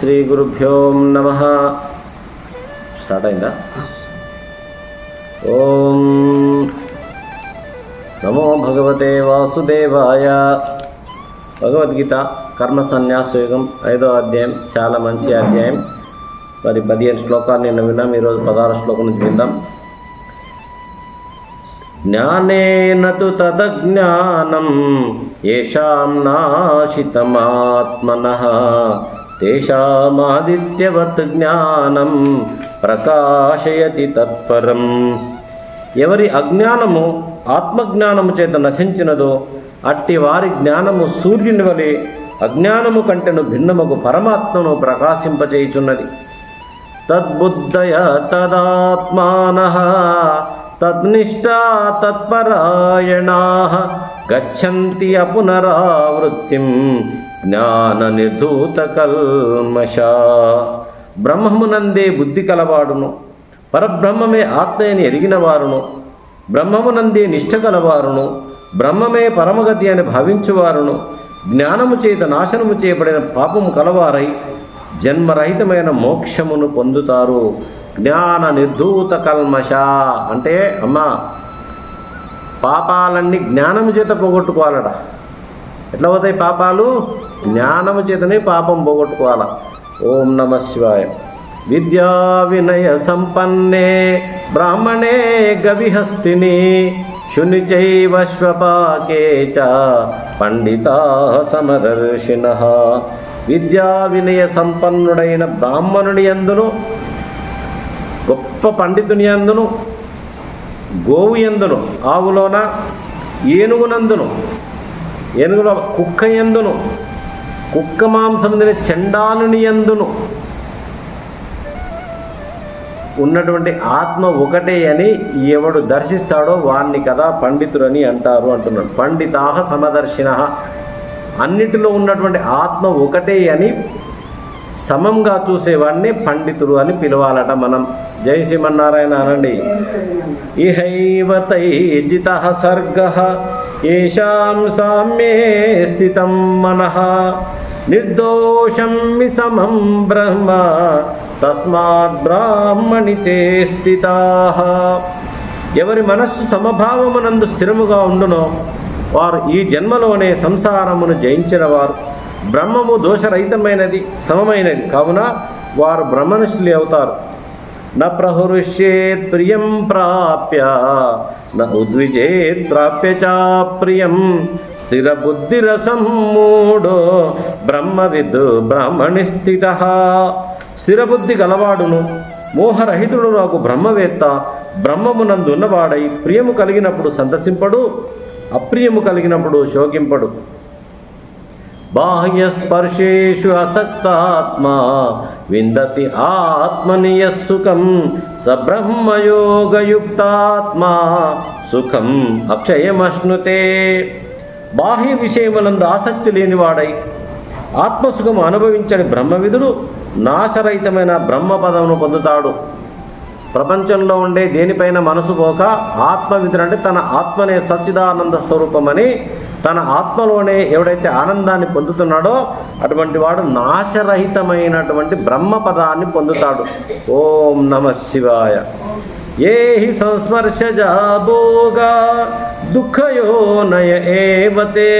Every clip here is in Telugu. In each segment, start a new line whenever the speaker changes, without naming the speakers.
శ్రీ గురుభ్యో నమ. స్టార్ట్ అయిందా? ఓం నమో భగవతే వాసుదేవాయ. భగవద్గీత కర్మ సన్యాస యుగం ఐదో అధ్యాయం చాలా మంచి అధ్యాయం. మరి పదిహేను శ్లోకాలు నిన్న విన్నాం ఈరోజు పదహారు శ్లోకం నుంచి విందాం. జ్ఞానేన తు తదజ్ఞానం ఏషాం నాశితమాత్మన తేషామాదిత్యవత్ జ్ఞానం ప్రకాశయతి తత్పరం. ఎవరి అజ్ఞానము ఆత్మజ్ఞానము చేత నశించినదో అట్టి వారి జ్ఞానము సూర్యుని వలె అజ్ఞానము కంటెను భిన్నముకు పరమాత్మను ప్రకాశింపచేయుచున్నది తద్బుద్ధయ తదాత్మాన తద్నిష్టా తత్పరాయణా గచ్చంతి అపునరావృత్తిం జ్ఞాన నిర్ధూత కల్మష బ్రహ్మమునందే బుద్ధి కలవాడును పరబ్రహ్మమే ఆత్మయని ఎరిగిన వారును బ్రహ్మమునందే నిష్ట కలవారును బ్రహ్మమే పరమగతి అని భావించువారును జ్ఞానము చేత నాశనము చేయబడిన పాపము కలవారై జన్మరహితమైన మోక్షమును పొందుతారు. జ్ఞాన నిర్ధూత కల్మష. అంటే అమ్మా పాపాలన్నీ జ్ఞానము చేత పోగొట్టుకోవాలట. ఎట్లా పోతాయి పాపాలు? జ్ఞానము చేతనే పాపం పోగొట్టుకోవాల. ఓం నమ శివాయ. విద్యా వినయ సంపన్నే బ్రాహ్మణే గవిహస్తిని శునిచైవ శ్వపాకే చ పండితా సమదర్శిన. విద్యా వినయ సంపన్నుడైన బ్రాహ్మణుడి అందును గొప్ప పండితుని అందును గోవు ఎందును ఆవులోన ఏనుగునందును ఏనుగులో కుక్క ఎందును కుక్క మాంసం తినే చండాలుని ఎందును ఉన్నటువంటి ఆత్మ ఒకటే అని ఎవడు దర్శిస్తాడో వాణ్ణి కదా పండితుడని అంటారు అంటున్నాడు. పండితాహ సమదర్శిన. అన్నిటిలో ఉన్నటువంటి ఆత్మ ఒకటే అని సమంగా చూసేవాడిని పండితుడు అని పిలవాలట మనం. జై శ్రీమన్నారాయణ అనండి ఇహైవతైజిత సర్గ ఏషాం సామ్యే స్థితం మనః. నిర్దోషం మి సమం బ్రహ్మ తస్మాత్ బ్రాహ్మణి తే ఎవరి మనస్సు సమభావమునందు స్థిరముగా ఉండునో వారు ఈ జన్మలోనే సంసారమును జయించిన వారు. బ్రహ్మము దోషరహితమైనది సమమైనది. కావున వారు బ్రహ్మనిష్ఠులు అవుతారు. న ప్రహృష్యేత్ ప్రియం ప్రాప్య న ఉద్విజేత్ ప్రాప్య చ ప్రియం. స్థిర బుద్ధిరసం మూడో బ్రహ్మవిద్ బ్రాహ్మణి స్థిత స్థిరబుద్ధి గలవాడును మోహరహితుడు నాకు బ్రహ్మవేత్త బ్రహ్మమునందు ఉన్నవాడై ప్రియము కలిగినప్పుడు సంతసింపడు అప్రియము కలిగినప్పుడు శోకింపడు. బాహ్యస్పర్శేషు అసక్తాత్మా విందతి ఆత్మనియ సుఖం స బ్రహ్మయోగయుక్తాత్మా సుఖం అక్షయమశ్నుతే. బాహ్య విషయములందు ఆసక్తి లేనివాడై ఆత్మసుఖము అనుభవించని బ్రహ్మవిధుడు నాశరహితమైన బ్రహ్మపదమును పొందుతాడు. ప్రపంచంలో ఉండే దేనిపైన మనసు పోక ఆత్మవిధుడు అంటే తన ఆత్మనే సచ్చిదానంద స్వరూపమని తన ఆత్మలోనే ఎవడైతే ఆనందాన్ని పొందుతున్నాడో అటువంటి వాడు నాశరహితమైనటువంటి బ్రహ్మ పదాన్ని పొందుతాడు. ఓం నమ శివాయ. ఏ హి సంస్పర్శజా భోగా దుఃఖయో నయ ఏవతే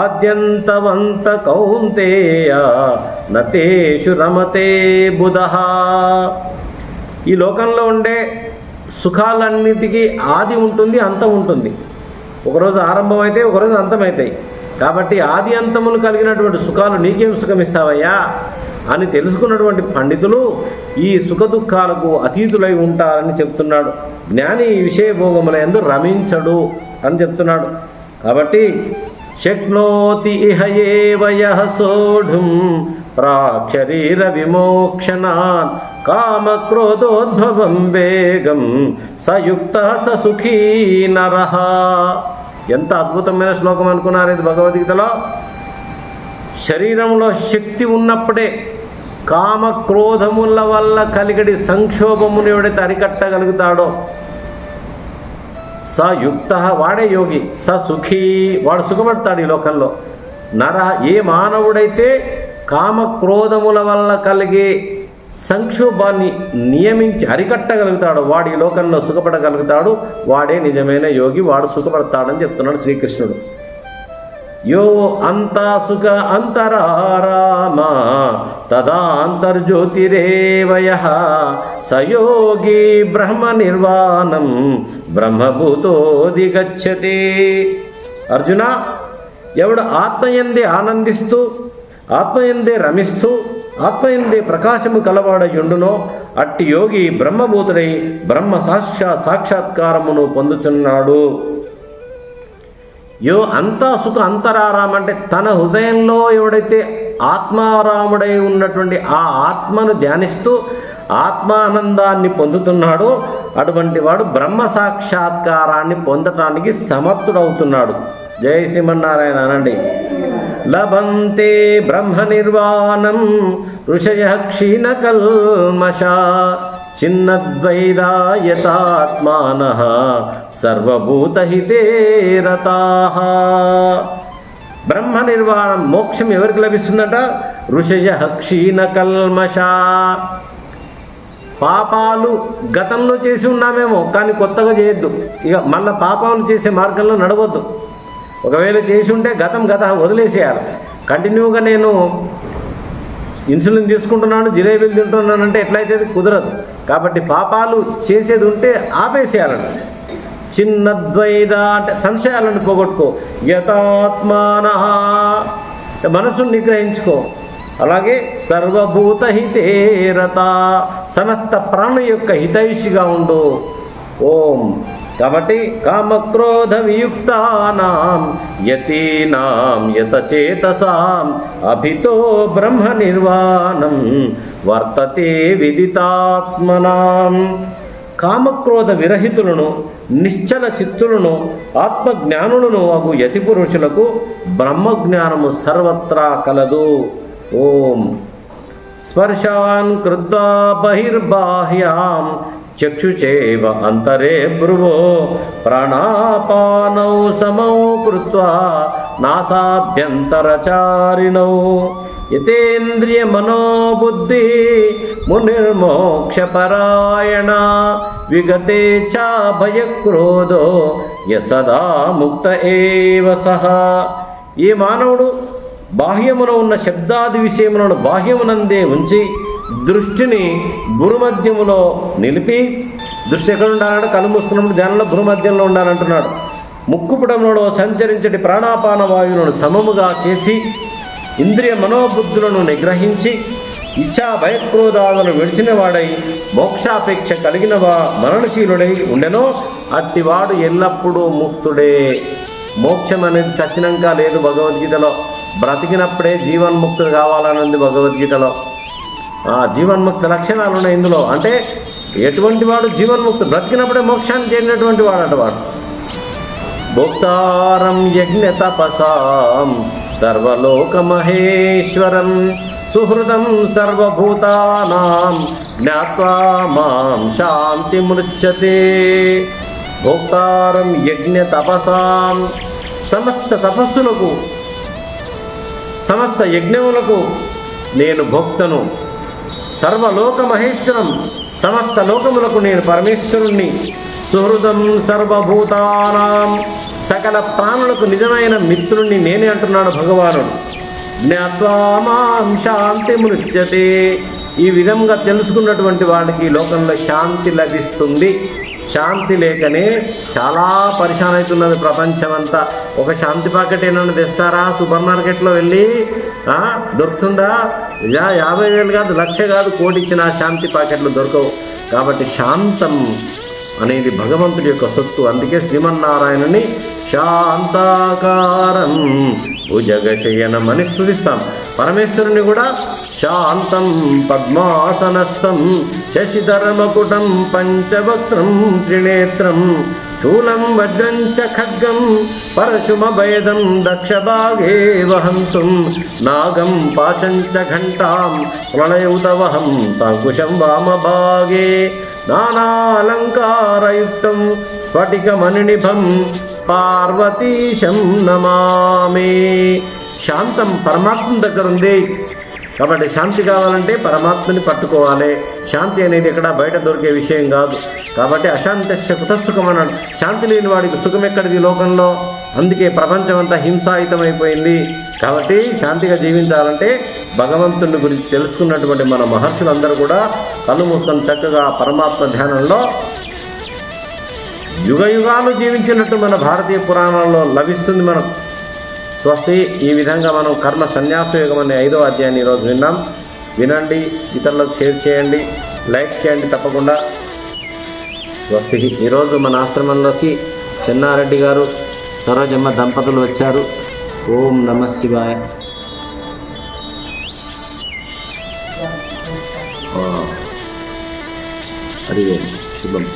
ఆద్యంతవంత కౌంతేయ నతేషు రమతే బుధ. ఈ లోకంలో ఉండే సుఖాలన్నిటికీ ఆది ఉంటుంది అంతం ఉంటుంది. ఒకరోజు ఆరంభమైతే ఒకరోజు అంతమవుతాయి కాబట్టి ఆది అంతములు కలిగినటువంటి సుఖాలు నీకేం సుఖమిస్తావయ్యా అని తెలుసుకున్నటువంటి పండితులు ఈ సుఖ దుఃఖాలకు అతీతులై ఉంటారని చెప్తున్నాడు. జ్ఞాని ఈ విషయ భోగముల ఎందు రమించడు అని చెప్తున్నాడు. కాబట్టి శక్నోతి ఇహ ఏవయ సోఢుం ప్రాక్షరీర కామ కామక్రోధోద్భవం వేగం సయుక్త స సుఖీ నరః. ఎంత అద్భుతమైన శ్లోకం అనుకున్నారు ఇది భగవద్గీతలో. శరీరంలో శక్తి ఉన్నప్పుడే కామ క్రోధముల వల్ల కలిగడి సంక్షోభమును ఎవడైతే అరికట్టగలుగుతాడో స యుక్త వాడే యోగి స సుఖీ వాడు సుఖపడతాడు ఈ లోకంలో. నర ఏ మానవుడైతే కామ క్రోధముల వల్ల కలిగే సంక్షోభాన్ని నియమించి అరికట్టగలుగుతాడు. వాడు ఈ లోకంలో సుఖపడగలుగుతాడు. వాడే నిజమైన యోగి వాడు సుఖపడతాడని చెప్తున్నాడు శ్రీకృష్ణుడు. యో అంతా సుఖ అంతరారామా తదాంతర్జ్యోతిరేవయ సయోగి బ్రహ్మ నిర్వాణం బ్రహ్మభూతోదిగచ్చతి అర్జున ఎవడు ఆత్మయందే ఆనందిస్తూ ఆత్మయందే రమిస్తూ ఆత్మయందే ప్రకాశము కలవాడయుండునో అట్టి యోగి బ్రహ్మభూతుడై బ్రహ్మ సాక్షా సాక్షాత్కారమును పొందుచున్నాడు. యో అంతా సుఖ అంతరారాం అంటే తన హృదయంలో ఎవడైతే ఆత్మారాముడై ఉన్నటువంటి ఆ ఆత్మను ధ్యానిస్తూ ఆత్మానందాన్ని పొందుతున్నాడో. అటువంటి వాడు బ్రహ్మ సాక్షాత్కారాన్ని పొందటానికి సమర్థుడవుతున్నాడు. జయ శ్రీమన్నారాయణ అనండి. లభంతే బ్రహ్మ నిర్వాణం ఋషయ క్షీణకల్మష చిన్నద్వైదాయతాత్మాన సర్వభూతహితే రతాః. బ్రహ్మ నిర్వాణం మోక్షం ఎవరికి లభిస్తుందట? ఋషయ క్షీణకల్మష పాపాలు గతంలో చేసి ఉన్నామేమో కానీ కొత్తగా చేయొద్దు. ఇక మళ్ళీ పాపాలు చేసే మార్గంలో నడవద్దు. ఒకవేళ చేసి ఉంటే గతం గత వదిలేసేయాలి. కంటిన్యూగా నేను ఇన్సులిన్ తీసుకుంటున్నాను జిలేబీలు తింటున్నాను అంటే ఎట్లయితే కుదరదు. కాబట్టి పాపాలు చేసేది ఉంటే ఆపేసేయాలంట చిన్నద్వైద అంటే సంశయాలను పోగొట్టుకో. యథాత్మాన మనసును నిగ్రహించుకో. అలాగే సర్వభూత హితేరత సమస్త ప్రాణ యొక్క హితైషిగా ఉండు. ఓం. కాబట్టి కామక్రోధ వియుక్తానాం యతీనాం యతచేతసాం అభితో బ్రహ్మ నిర్వాణం వర్తతే విదితాత్మనాం. కామక్రోధ విరహితులను నిశ్చల చిత్తులను ఆత్మజ్ఞానులను అగు యతి పురుషులకు బ్రహ్మజ్ఞానము సర్వత్రా కలదు. ఓం. స్పర్శాన్ కృద్వా బహిర్బాహ్యాం చక్షుచేవ అంతరే భ్రువో ప్రాణాపానౌ సమౌ కృత్వా నాసాభ్యంతరచారిణౌ. యతేంద్రియ మనోబుద్ధి మునిర్మోక్షపరాయణ విగతే చ భయక్రోధో య ముక్త ఏవ సహ. ఈ మానవుడు బాహ్యమున ఉన్న శబ్దాది విషయములను బాహ్యమునందే ఉంచి దృష్టిని భూమధ్యములో నిలిపి దృష్టి ఎక్కడ ఉండాలంటే కళ్ళు మూసుకున్నప్పుడు ధ్యానంలో భూమధ్యంలో ఉండాలంటున్నాడు. ముక్కుపుటంలో సంచరించటి ప్రాణాపాన వాయువులను సమముగా చేసి ఇంద్రియ మనోబుద్ధులను నిగ్రహించి ఇచ్చా భయక్రోధాలను విడిచిన వాడై మోక్షాపేక్ష కలిగిన వా మరణశీలుడై ఉండెనో అట్టివాడు ఎల్లప్పుడూ ముక్తుడే. మోక్షం అనేది సచినంగా లేదు భగవద్గీతలో. బ్రతికినప్పుడే జీవన్ముక్తులు కావాలని భగవద్గీతలో. ఆ జీవన్ముక్త లక్షణాలు ఉన్నాయి ఇందులో. అంటే ఎటువంటి వాడు జీవన్ముక్తుడు బ్రతికినప్పుడే మోక్షాన్ని చేరినటువంటి వాడు వాడు. భోక్తారం యజ్ఞ తపసాం సర్వలోకమహేశ్వరం సుహృదం సర్వభూతానాం జ్ఞాత్వా మాం శాంతి మృచ్చతే భోక్తారం యజ్ఞ తపసాం సమస్త తపస్సులకు సమస్త యజ్ఞములకు నేను భోక్తను. సర్వలోక మహేశ్వరం సమస్త లోకములకు నేను పరమేశ్వరుణ్ణి. సుహృదం సర్వభూతానాం సకల ప్రాణులకు నిజమైన మిత్రుణ్ణి నేనే అంటున్నాడు భగవానుడు. జ్ఞాత్వామాం శాంతి మృత్యతే ఈ విధంగా తెలుసుకున్నటువంటి వాడికి లోకంలో శాంతి లభిస్తుంది. శాంతి లేకనే చాలా పరిశాన్ అవుతున్నది ప్రపంచమంతా. ఒక శాంతి పాకెట్ ఏమైనా తెస్తారా? సూపర్ మార్కెట్లో వెళ్ళి దొరుకుతుందా? యా యాభై వేలు కాదు లక్ష కాదు కోటి ఇచ్చిన శాంతి పాకెట్లు దొరకవు. కాబట్టి శాంతం అనేది భగవంతుడి యొక్క సొత్తు. అందుకే శ్రీమన్నారాయణని శాంతాకారం. భుజగశయనమని స్థుతిస్తాం పరమేశ్వరుని కూడా శాంతం పద్మాసనస్థం శశిధరమకుటం పంచవక్త్రం త్రినేత్రం శూలం వజ్రం చ ఖడ్గం పరశుమభేదం దక్షభాగే వహంతుం నాగం పాశం చ ఘంటాం ప్రణయుతవహం సాంకుశం వామభాగే నానాలంకారయుక్తం స్ఫటికమణినిభం పార్వతీశం నమామే. శాంతం పరమాత్మ దగ్గర ఉంది కాబట్టి శాంతి కావాలంటే పరమాత్మని పట్టుకోవాలి. శాంతి అనేది ఇక్కడ బయట దొరికే విషయం కాదు. కాబట్టి అశాంత కుతసుఖం అన్నాడు శాంతి లేని వాడికి సుఖం ఎక్కడిది ఈ లోకంలో? అందుకే ప్రపంచం అంతా హింసాయుతమైపోయింది. కాబట్టి శాంతిగా జీవించాలంటే భగవంతుని గురించి తెలుసుకున్నటువంటి మన మహర్షులందరూ కూడా కళ్ళు మూసుకొని చక్కగా పరమాత్మ ధ్యానంలో యుగ యుగాలు జీవించినట్టు మన భారతీయ పురాణాల్లో లభిస్తుంది మనకు. స్వస్తి. ఈ విధంగా మనం కర్మ సన్యాస యోగం అనే ఐదో అధ్యాయాన్ని ఈరోజు విన్నాం. వినండి ఇతరులకు షేర్ చేయండి లైక్ చేయండి తప్పకుండా. స్వస్తి ఈరోజు మన ఆశ్రమంలోకి చెన్నారెడ్డి గారు సరోజమ్మ దంపతులు వచ్చారు. ఓం నమ శివాయ. హరి శుభం.